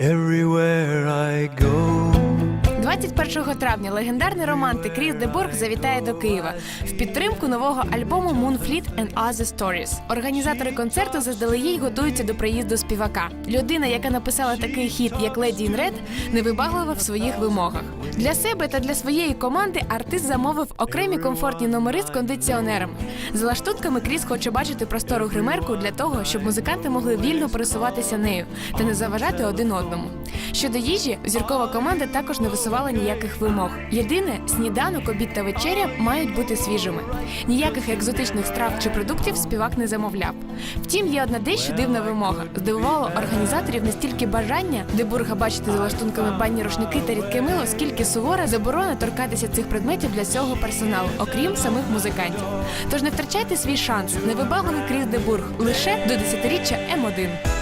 Everywhere I go. 21 травня легендарний романтик Кріс Деборг завітає до Києва в підтримку нового альбому Moonfleet and Other Stories. Організатори концерту заздалегідь готуються до приїзду співака. Людина, яка написала такий хіт, як Lady in Red, невибаглива в своїх вимогах. Для себе та для своєї команди артист замовив окремі комфортні номери з кондиціонером. За лаштунками Кріс хоче бачити простору гримерку для того, щоб музиканти могли вільно пересуватися нею та не заважати один одному. Щодо їжі, зіркова команда також не висувала ніяких вимог. Єдине, сніданок, обід та вечеря мають бути свіжими. Ніяких екзотичних страв чи продуктів співак не замовляв. Втім, є одна дещо дивна вимога. Здивувало організаторів не стільки бажання Дебурга бачити за лаштунками банні рушники та рідке мило, скільки сувора заборона торкатися цих предметів для всього персоналу, окрім самих музикантів. Тож не втрачайте свій шанс. Невибагливий Кріс Дебург лише до десятиріччя М1.